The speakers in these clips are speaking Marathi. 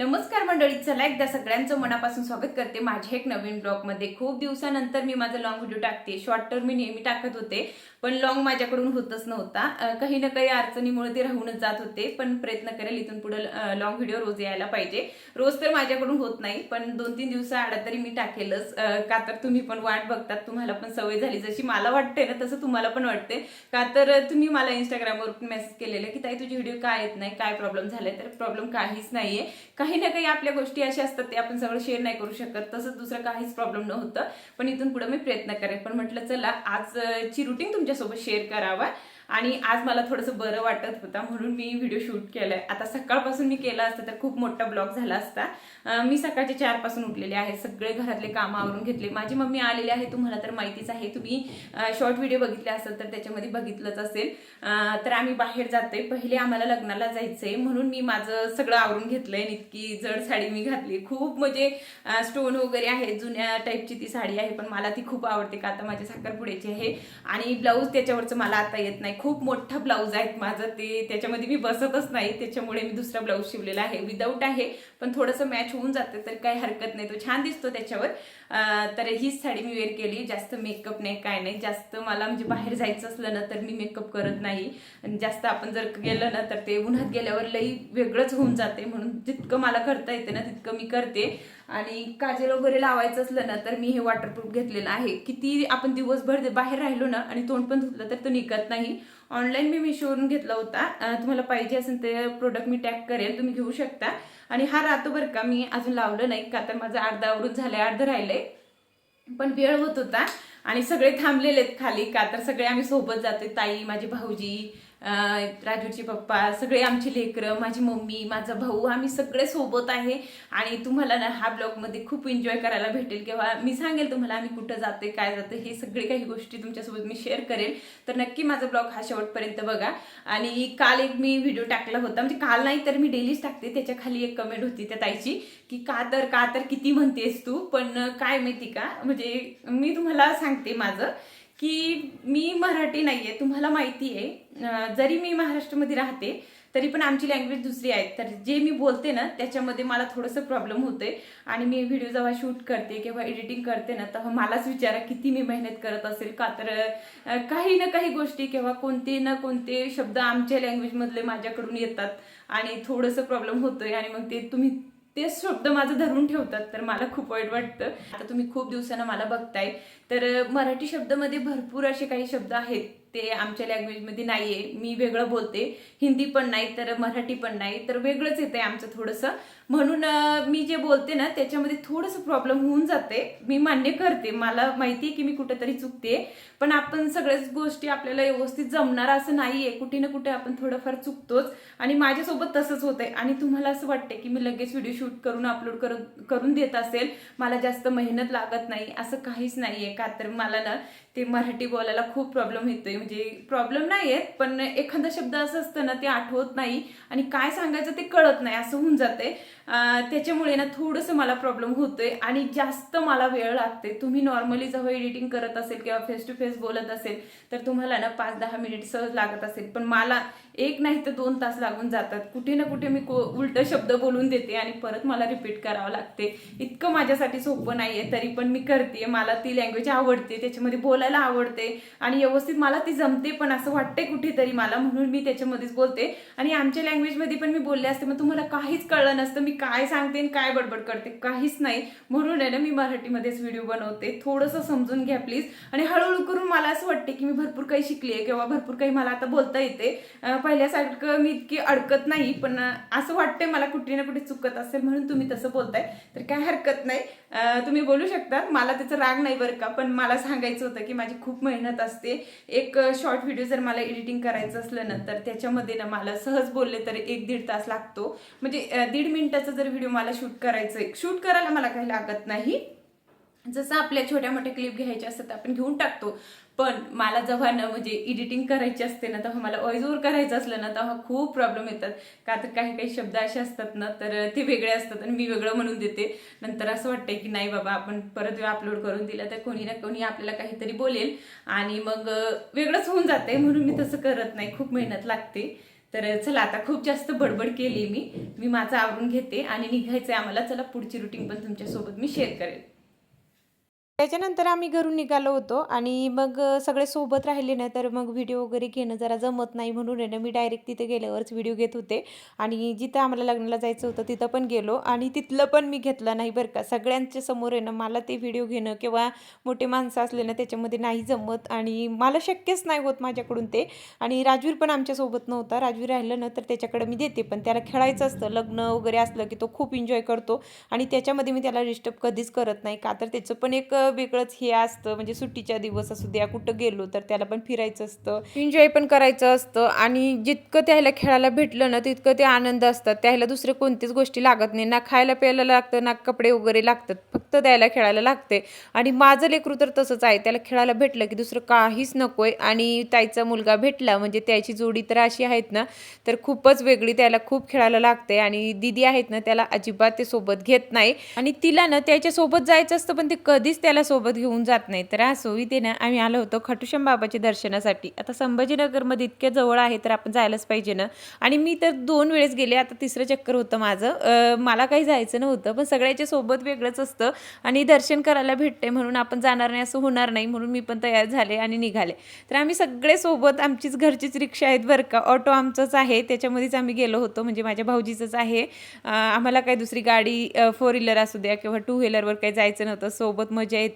नमस्कार मंडळी चला एकदा सगळ्यांचं मनापासून स्वागत करते. माझ्या एक नवीन ब्लॉगमध्ये खूप दिवसानंतर मी माझा लॉंग व्हिडिओ टाकते. शॉर्ट टर्म मी नेहमी टाकत होते पण लॉंग माझ्याकडून होतच नव्हता. काही ना काही अडचणीमुळे ते राहूनच जात होते पण प्रयत्न करेल इथून पुढे लॉंग व्हिडिओ रोज यायला पाहिजे. रोज तर माझ्याकडून होत नाही पण दोन तीन दिवसाआड तरी मी टाकेलच. का तर तुम्ही पण वाट बघतात तुम्हाला पण सवय झाली. जशी मला वाटते ना तसं तुम्हाला पण वाटते का तर तुम्ही मला इंस्टाग्रामवर मेसेज केलेलं की ताई तुझे व्हिडिओ काय येत नाही? काय प्रॉब्लेम झालाय? तर प्रॉब्लेम काहीच नाहीये. काही काही ना काही आपल्या गोष्टी अशा असतात ते आपण सगळं शेअर नाही करू शकत. तसंच दुसरं काहीच प्रॉब्लेम नव्हतं. पण इथून पुढे मी प्रयत्न करेन. पण म्हटलं चला आजची रुटीन तुमच्यासोबत शेअर करावा. आणि आज मला थोडंसं बरं वाटत होता म्हणून मी व्हिडिओ शूट केलाय. आता सकाळपासून मी केला असता तर खूप मोठा ब्लॉग झाला असता. मी सकाळचे चारपासून उठलेले आहे सगळे घरातले कामं आवरून घेतले. माझी मम्मी आलेली आहे तुम्हाला तर माहितीच आहे. तुम्ही शॉर्ट व्हिडिओ बघितले असेल तर त्याच्यामध्ये बघितलंच असेल. तर आम्ही बाहेर जातोय. पहिले आम्हाला लग्नाला जायचंय म्हणून मी माझं सगळं आवरून घेतलंय. आहे इतकी जड साडी मी घातली. खूप म्हणजे स्टोन वगैरे आहे जुन्या टाईपची ती साडी आहे पण मला ती खूप आवडते का आता माझ्या साखरपुड्याची आहे. आणि ब्लाऊज त्याच्यावरचं मला आता येत नाही. खूप मोठं ब्लाऊज आहे माझं ते त्याच्यामध्ये मी बसतच नाही त्याच्यामुळे मी दुसरा ब्लाऊज शिवलेला आहे. विदाऊट आहे पण थोडंसं मॅच होऊन जातं तर काही हरकत नाही. तो छान दिसतो त्याच्यावर. तर हीच साडी मी वेअर केली. जास्त मेकअप नाही काय नाही. जास्त मला म्हणजे बाहेर जायचं असलं ना तर मी मेकअप करत नाही. आणि जास्त आपण जर गेलं ना तर ते उन्हात गेल्यावर लई वेगळंच होऊन जाते. म्हणून जितकं मला करता येते ना तितकं मी करते. आणि काजल वगैरे लावायचं असलं ना तर मी हे वॉटरप्रूफ घेतलेलं आहे. किती आपण दिवसभर बाहेर राहिलो ना आणि तोंड पण धुतलं तर तो निघत नाही. ऑनलाईन मी मिशोवरून घेतला होता. तुम्हाला पाहिजे असेल ते प्रोडक्ट मी टॅग करेल तुम्ही घेऊ शकता. आणि हा राहतो बरं का मी अजून लावलं नाही का तर माझं अर्धा आवरून झालंय अर्ध राहिलंय. पण वेळ होत होता आणि सगळे थांबलेले आहेत खाली का तर सगळे आम्ही सोबत जाते ताई माझी भाऊजी राजूचे पप्पा सगळे आमचे लेकरं माझी मम्मी माझा भाऊ आम्ही सगळे सोबत आहे. आणि तुम्हाला ना हा ब्लॉगमध्ये खूप एन्जॉय करायला भेटेल. किंवा मी सांगेल तुम्हाला आम्ही कुठं जाते काय जाते हे सगळे काही गोष्टी तुमच्यासोबत मी शेअर करेल. तर नक्की माझा ब्लॉग हा शेवटपर्यंत बघा. आणि काल एक मी व्हिडिओ टाकला होता. म्हणजे काल नाही तर मी डेलीच टाकते. त्याच्याखाली एक कमेंट होती त्या ताईची की का तर का तर किती म्हणतेस तू? पण काय माहिती का? म्हणजे मी तुम्हाला सांगते माझं. की मी मराठी नाही आहे तुम्हाला माहिती आहे जरी मी महाराष्ट्रामध्ये राहते तरी पण आमची लँग्वेज दुसरी आहे. तर जे मी बोलते ना त्याच्यामध्ये मला थोडंसं प्रॉब्लेम होते आणि मी व्हिडिओ जेव्हा शूट करते किंवा एडिटिंग करते ना तेव्हा मलाच विचारा किती मी मेहनत करत असेल. का तर काही ना काही गोष्टी किंवा कोणते ना कोणते शब्द आमच्या लँग्वेजमधले माझ्याकडून येतात. आणि थोडंसं प्रॉब्लेम होतोय आणि मग ते तुम्ही ते शब्द माझं धरून ठेवतात तर मला खूप वाईट वाटतं. आता तुम्ही खूप दिवसानं मला बघताय तर मराठी शब्दामध्ये भरपूर असे काही शब्द आहेत. ते आमच्या लँग्वेजमध्ये नाहीये. मी वेगळं बोलते. हिंदी पण नाही तर मराठी पण नाही तर वेगळंच येतं आहे आमचं थोडंसं. म्हणून मी जे बोलते ना त्याच्यामध्ये थोडंसं प्रॉब्लेम होऊन जाते. मी मान्य करते. मला माहिती आहे की मी कुठेतरी चुकते पण आपण सगळ्याच गोष्टी आपल्याला व्यवस्थित जमणार असं नाहीये. कुठे ना कुठे आपण थोडंफार चुकतोच. आणि माझ्यासोबत तसंच होतंय. आणि तुम्हाला असं वाटते की मी लगेच व्हिडिओ शूट करून अपलोड करून करून देत असेल. मला जास्त मेहनत लागत नाही. असं काहीच नाही आहे का तर मला ना ते मराठी बोलायला खूप प्रॉब्लेम येतोय. म्हणजे प्रॉब्लेम नाही आहेत पण एखादा शब्द असं असतं ना ते आठवत नाही आणि काय सांगायचं ते कळत नाही असं होऊन जाते. त्याच्यामुळे ना थोडंसं मला प्रॉब्लेम होतोय आणि जास्त मला वेळ लागते. तुम्ही नॉर्मली जेव्हा एडिटिंग करत असेल किंवा फेस टू फेस बोलत असेल तर तुम्हाला ना पाच दहा मिनिट सहज लागत असेल. पण मला एक नाही तर दोन तास लागून जातात. कुठे ना कुठे मी उलट शब्द बोलून देते आणि परत मला रिपीट करावं लागते. इतकं माझ्यासाठी सोपं नाही आहे तरी पण मी करते मला ती लँग्वेज आवडते त्याच्यामध्ये बोलायला आवडते आणि व्यवस्थित मला ती जमते पण असं वाटते कुठेतरी मला म्हणून मी त्याच्यामध्येच बोलते. आणि आमच्या लँग्वेजमध्ये पण मी बोलले असते मग तुम्हाला काहीच कळलं नसतं मी काय सांगते आणि काय बडबड करते काहीच नाही. म्हणून आहे ना मी मराठीमध्येच व्हिडिओ बनवते. थोडंसं समजून घ्या प्लीज आणि हळूहळू करून मला असं वाटते की मी भरपूर काही शिकली आहे किंवा भरपूर काही मला आता बोलता येते. पहिल्यासारखं मी इतकी अडकत नाही पण असं वाटतंय मला कुठे ना कुठे चुकत असेल म्हणून तुम्ही तसं बोलताय. तर काय हरकत नाही. तुम्ही बोलू शकता. मला त्याचा राग नाही बरं का पण मला सांगायचं होतं की माझी खूप मेहनत असते. एक शॉर्ट व्हिडिओ जर मला एडिटिंग करायचं असलं ना तर त्याच्यामध्ये ना मला सहज बोलले तर एक दीड तास लागतो. म्हणजे दीड मिनिटाचा जर व्हिडिओ मला शूट करायचं आहे शूट करायला मला काही लागत नाही. जसं आपल्या छोट्या मोठ्या क्लिप घ्यायच्या असतात आपण घेऊन टाकतो. पण मला जेव्हा ना म्हणजे एडिटिंग करायची असते ना तेव्हा मला व्हॉइस करायचं असलं ना तेव्हा खूप प्रॉब्लेम येतात. का तर काही काही शब्द असे असतात ना तर ते वेगळे असतात आणि मी वेगळं म्हणून देते. नंतर असं वाटतंय की नाही बाबा आपण परत वेळ अपलोड करून दिलं तर कोणी ना कोणी आपल्याला काहीतरी बोलेल आणि मग वेगळंच होऊन जाते म्हणून मी तसं करत नाही. खूप मेहनत लागते. तर चला आता खूप जास्त बडबड केली मी. मी माझं आवरून घेते आणि निघायचं आहे आम्हाला. चला पुढची रुटीन पण तुमच्यासोबत मी शेअर करेल त्याच्यानंतर आम्ही घरून निघालो होतो आणि मग सगळे सोबत राहिले ना तर मग व्हिडिओ वगैरे घेणं जरा जमत नाही म्हणून आहे ना मी डायरेक्ट तिथे गेल्यावरच व्हिडिओ घेत होते. आणि जिथं आम्हाला लग्नाला जायचं होतं तिथं पण गेलो आणि तिथलं पण मी घेतलं नाही बरं का. सगळ्यांच्या समोर आहे ना मला ते व्हिडिओ घेणं किंवा मोठे माणसं असले ना त्याच्यामध्ये नाही जमत आणि मला शक्यच नाही होत माझ्याकडून ते. आणि राजवीर पण आमच्यासोबत नव्हता. राजवीर राहिलं ना तर त्याच्याकडे मी देते पण त्याला खेळायचं असतं लग्न वगैरे असलं की तो खूप एन्जॉय करतो आणि त्याच्यामध्ये मी त्याला डिस्टर्ब कधीच करत नाही. का तर त्याचं पण एक अ, वेगळंच हे असतं म्हणजे सुट्टीच्या दिवस असू द्या कुठं गेलो तर त्याला पण फिरायचं असतं. एन्जॉय पण करायचं असतं आणि जितकं त्याला खेळायला भेटलं ना तितकं ते आनंद असतात. त्याला दुसरे कोणतीच गोष्टी लागत नाही. ना खायला प्यायला लागतं ना कपडे वगैरे लागतात फक्त द्यायला खेळायला लागते. आणि माझं लेकरू तर तसंच आहे. त्याला खेळायला भेटलं की दुसरं काहीच नकोय आणि ताईचा मुलगा भेटला म्हणजे त्याची जोडी तर अशी आहेत ना तर खूपच वेगळी त्याला खूप खेळायला लागते आणि दिदी आहेत ना त्याला अजिबात ते सोबत घेत नाही. आणि तिला ना त्याच्या सोबत जायचं असतं पण ते कधीच त्याला सोबत घेऊन जात नाही. तर असो सोयीतेनं आम्ही आलो होतो खटुशम बाबाच्या दर्शनासाठी. आता संभाजीनगरमध्ये इतक्या जवळ आहे तर आपण जायलाच पाहिजे ना? आणि मी तर दोन वेळेस गेले आता तिसरं चक्कर होतं माझं. मला काही जायचं नव्हतं पण सगळ्याच्या सोबत वेगळंच असतं आणि दर्शन करायला भेटते म्हणून आपण जाणार नाही असं होणार नाही म्हणून मी पण तयार झाले आणि निघाले. तर आम्ही सगळे सोबत आमचीच घरचीच रिक्षा आहेत बरं का. ऑटो आमचंच आहे त्याच्यामध्येच आम्ही गेलो होतो म्हणजे माझ्या भाऊजीचंच आहे. आम्हाला काही दुसरी गाडी फोर व्हीलर असू द्या किंवा टू व्हीलरवर काही जायचं नव्हतं सोबत मजा येते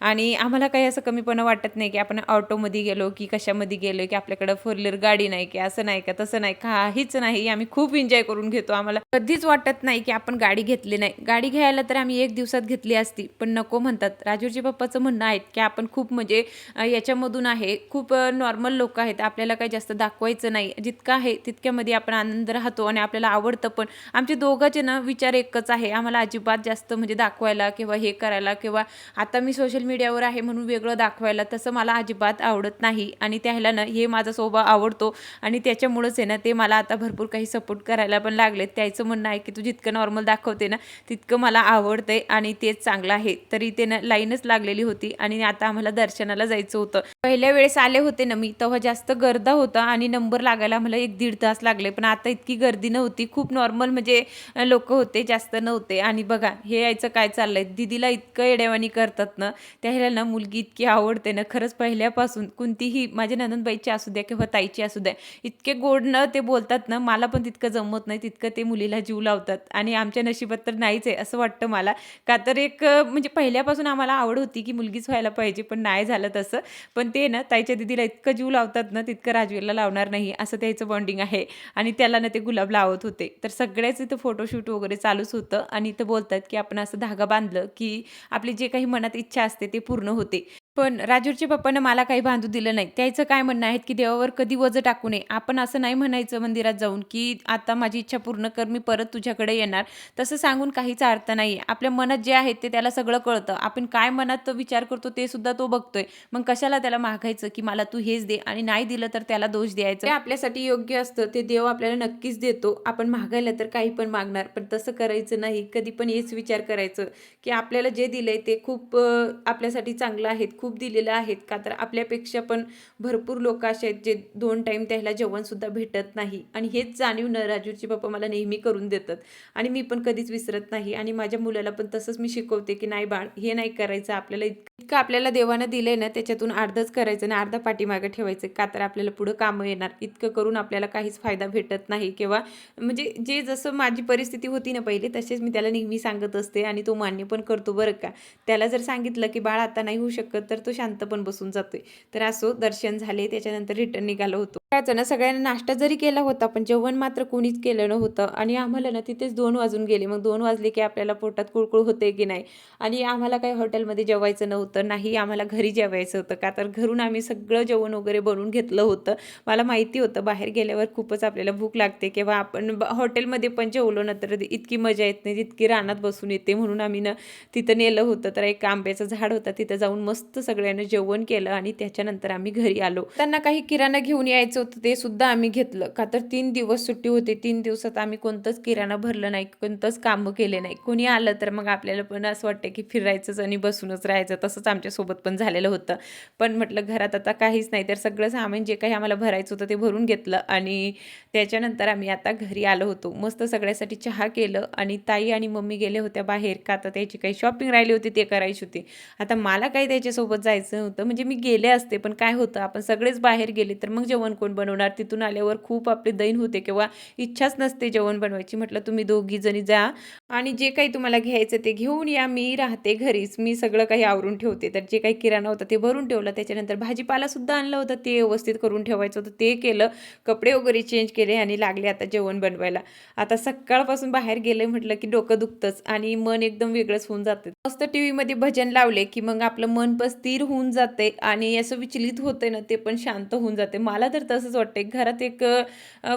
आणि आम्हाला काही असं कमीपणा वाटत नाही की आपण ऑटोमध्ये गेलो की कशामध्ये गेलो की आपल्याकडं फोर व्हीलर गाडी नाही की असं नाही का तसं नाही काहीच नाही. आम्ही खूप एन्जॉय करून घेतो आम्हाला. कधीच वाटत नाही की आपण गाडी घेतली नाही. गाडी घ्यायला तर आम्ही एक दिवसात घेतली असती पण नको म्हणतात. राजूरजी पप्पाचं म्हणणं आहे की आपण खूप म्हणजे याच्यामधून आहे. खूप नॉर्मल लोक आहेत. आपल्याला काही जास्त दाखवायचं नाही. जितकं आहे तितक्यामध्ये आपण आनंद राहतो आणि आपल्याला आवडतं पण. आमचे दोघांचे ना विचार एकच आहे. आम्हाला अजिबात जास्त म्हणजे दाखवायला किंवा हे करायला किंवा आता मी सोशल मीडियावर आहे म्हणून वेगळं दाखवायला तसं मला अजिबात आवडत नाही. आणि त्याला ना हे माझा स्वभाव आवडतो. आणि त्याच्यामुळंच आहे ना ते मला आता भरपूर काही सपोर्ट करायला पण लागले त्याचं म्हणणं आहे की तू जितकं नॉर्मल दाखवते ना तितकं मला आवडते आणि तेच चांगलं आहे. तरी ते ना लाईनच लागलेली होती आणि आता आम्हाला दर्शनाला जायचं होतं. पहिल्या वेळेस आले होते ना मी तेव्हा जास्त गर्दा होता आणि नंबर लागायला मला एक दीड तास लागले. पण आता इतकी गर्दी नव्हती. खूप नॉर्मल म्हणजे लोक होते जास्त नव्हते. आणि बघा हे यायचं काय चाललंय? दिदीला इतकं येडेवानी करतात ना त्याला ना मुलगी इतकी आवडते ना खरंच पहिल्यापासून कोणतीही माझ्या नंदनबाईची असू द्या किंवा ताईची असू द्या इतके गोड न ते बोलतात ना मला पण तितकं जमत नाही तितकं ते मुलीला जीव लावतात आणि आमच्या नशिबात तर नाहीच आहे असं वाटतं मला. का तर एक म्हणजे पहिल्यापासून आम्हाला आवड होती की मुलगीच व्हायला पाहिजे पण नाही झालं तसं. पण ते ना ताईच्या दिदीला इतकं जीव लावतात ना तितकं राजवीरला लावणार नाही असं त्याचं बॉन्डिंग आहे. आणि त्याला ना ते गुलाब लावत होते. तर सगळ्याच इथं फोटोशूट वगैरे चालूच होतं आणि इथं बोलतात की आपण असं धागा बांधलं की आपली जे काही मनात इच्छा असते ते पूर्ण होते. पण राजूरच्या पप्पानं मला काही बांधू दिलं नाही. त्याचं काय म्हणणं आहेत की देवावर कधी वजं टाकू नये? आपण असं नाही म्हणायचं मंदिरात जाऊन की आता माझी इच्छा पूर्ण कर मी परत तुझ्याकडे येणार. तसं सांगून काहीच अर्थ नाही आपल्या मनात जे आहे ते त्याला सगळं कळतं. आपण काय मनात विचार करतो ते सुद्धा तो बघतोय. मग कशाला त्याला मागायचं की मला तू हेच दे आणि नाही दिलं तर त्याला दोष द्यायचं? ते आपल्यासाठी योग्य असतं ते देव आपल्याला नक्कीच देतो. आपण मागायला तर काही पण मागणार पण तसं करायचं नाही. कधी पण हेच विचार करायचं की आपल्याला जे दिलंय ते खूप आपल्यासाठी चांगलं आहे खूप खूप दिलेलं आहेत का? तर आपल्यापेक्षा पण भरपूर लोक असे आहेत जे दोन टाईम त्याला जेवणसुद्धा भेटत नाही. आणि हेच जाणीव न राजूरचे पप्पा मला नेहमी करून देतात. आणि मी पण कधीच विसरत नाही. आणि माझ्या मुलाला पण तसंच मी शिकवते की नाही बाळ हे नाही करायचं. आपल्याला इतकं इतकं आपल्याला देवानं दिलंय ना त्याच्यातून अर्धच करायचं आणि अर्धा पाठीमागं ठेवायचं. का तर आपल्याला पुढं कामं येणार. इतकं करून आपल्याला काहीच फायदा भेटत नाही. किंवा म्हणजे जे जसं माझी परिस्थिती होती ना पहिले तसेच मी त्याला नेहमी सांगत असते आणि तो मान्य पण करतो बरं का. त्याला जर सांगितलं की बाळ आता नाही होऊ शकत तर तर तो शांत पण बसून जातोय. तर असो दर्शन झाले त्याच्यानंतर रिटर्न निघालो होतो. त्याचं ना सगळ्यांना नाश्ता जरी केला होता पण जेवण मात्र कोणीच केलं नव्हतं. आणि आम्हाला ना तिथेच दोन वाजून गेले. मग दोन वाजले की आपल्याला पोटात कुळकुळ होते की नाही? आणि आम्हाला काही हॉटेलमध्ये जेवायचं नव्हतं नाही आम्हाला घरी जेवायचं होतं. का तर घरून आम्ही सगळं जेवण वगैरे बनवून घेतलं होतं. मला माहिती होतं बाहेर गेल्यावर खूपच आपल्याला भूक लागते किंवा आपण ब- हॉटेलमध्ये पण जेवलो ना तर इतकी मजा येत नाही तितकी रानात बसून येते. म्हणून आम्ही ना तिथं नेलं होतं. तर एक आंब्याचं झाड होतं. तिथं जाऊन मस्त सगळ्यांना जेवण केलं आणि त्याच्यानंतर आम्ही घरी आलो. त्यांना काही किराणा घेऊन यायचं होतं ते सुद्धा आम्ही घेतलं. का तर तीन दिवस सुट्टी होती. तीन दिवसात आम्ही कोणतंच किराणा भरलं नाही कोणतंच कामं केले नाही. कोणी आलं तर मग आपल्याला पण असं वाटतं की फिरायचंच आणि बसूनच राहायचं. तसंच आमच्यासोबत पण झालेलं होतं. पण म्हटलं घरात आता काहीच नाही. तर सगळं सामान जे काही आम्हाला भरायचं होतं ते भरून घेतलं आणि त्याच्यानंतर आम्ही आता घरी आलो होतो. मस्त सगळ्यासाठी चहा केलं आणि ताई आणि मम्मी गेले होत्या बाहेर. का आता त्याची काही शॉपिंग राहिली होती ते करायची होती. आता मला काही त्याच्यासोबत जायचं होतं? म्हणजे मी गेले असते पण काय होतं? आपण सगळेच बाहेर गेले तर मग जेवण कोण बनवणार? तिथून आल्यावर खूप आपले दैन होते किंवा इच्छाच नसते जेवण बनवायची. म्हटलं तुम्ही दोघी जणी जा आणि जे काही तुम्हाला घ्यायचं ते घेऊन या. मी राहते घरीच. मी सगळं काही आवरून ठेवते. तर जे काही किराणा होता ते भरून ठेवलं. त्याच्यानंतर भाजीपाला सुद्धा आणलं होतं. ते व्यवस्थित करून ठेवायचं होतं. ते केलं. कपडे वगैरे चेंज केले आणि लागले आता जेवण बनवायला. आता सकाळपासून बाहेर गेले. म्हटलं की डोकं दुखतंच आणि मन एकदम वेगळंच होऊन जातं. मस्त टी व्हीमध्ये भजन लावले की मग आपलं मन पण स्थिर होऊन जाते आणि असं विचलित होते ना ते पण शांत होऊन जाते. मला तर तसंच वाटते घरात एक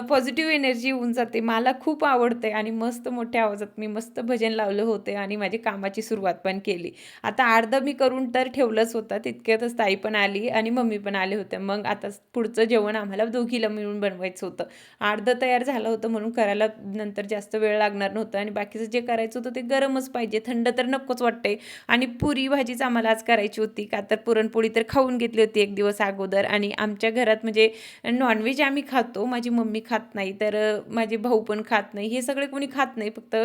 पॉझिटिव्ह एनर्जी होऊन जाते. मला खूप आवडते आणि मस्त मोठ्या आवाजात मी मस्त भजन लावलं होते आणि माझी कामाची सुरुवात पण केली. आता अर्धं मी करून तर ठेवलंच होतं. तितक्यातच ताई पण आली आणि मम्मी पण आले होते. मग आता पुढचं जेवण आम्हाला दोघीला मिळून बनवायचं होतं. अर्धं तयार झालं होतं म्हणून करायला नंतर जास्त वेळ लागणार नव्हतं आणि बाकीचं जे करायचं होतं ते गरमच पाहिजे. थंड तर नकोच वाटतं आणि पुरी भाजीच आम्हाला आज करायची होती का? तर पुरणपोळी तर खाऊन घेतली होती एक दिवस अगोदर. आणि आमच्या घरात म्हणजे नॉनव्हेज आम्ही खातो माझी मम्मी खात नाही तर माझे भाऊ पण खात नाही. हे सगळे कोणी खात नाही फक्त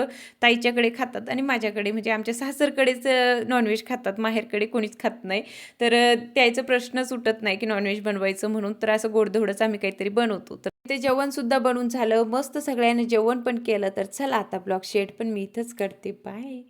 ताईच्याकडे खातात आणि माझ्याकडे. म्हणजे आमच्या सासरकडेच नॉनव्हेज खातात माहेरकडे कोणीच खात नाही. तर त्याचा प्रश्नच उठत नाही की नॉनव्हेज बनवायचं म्हणून. तर असं गोडधोडच आम्ही काहीतरी बनवतो. तर ते जेवणसुद्धा बनवून झालं मस्त सगळ्यांनी जेवण पण केलं. तर चला आता ब्लॉग शेड पण मी इथंच करते. बाय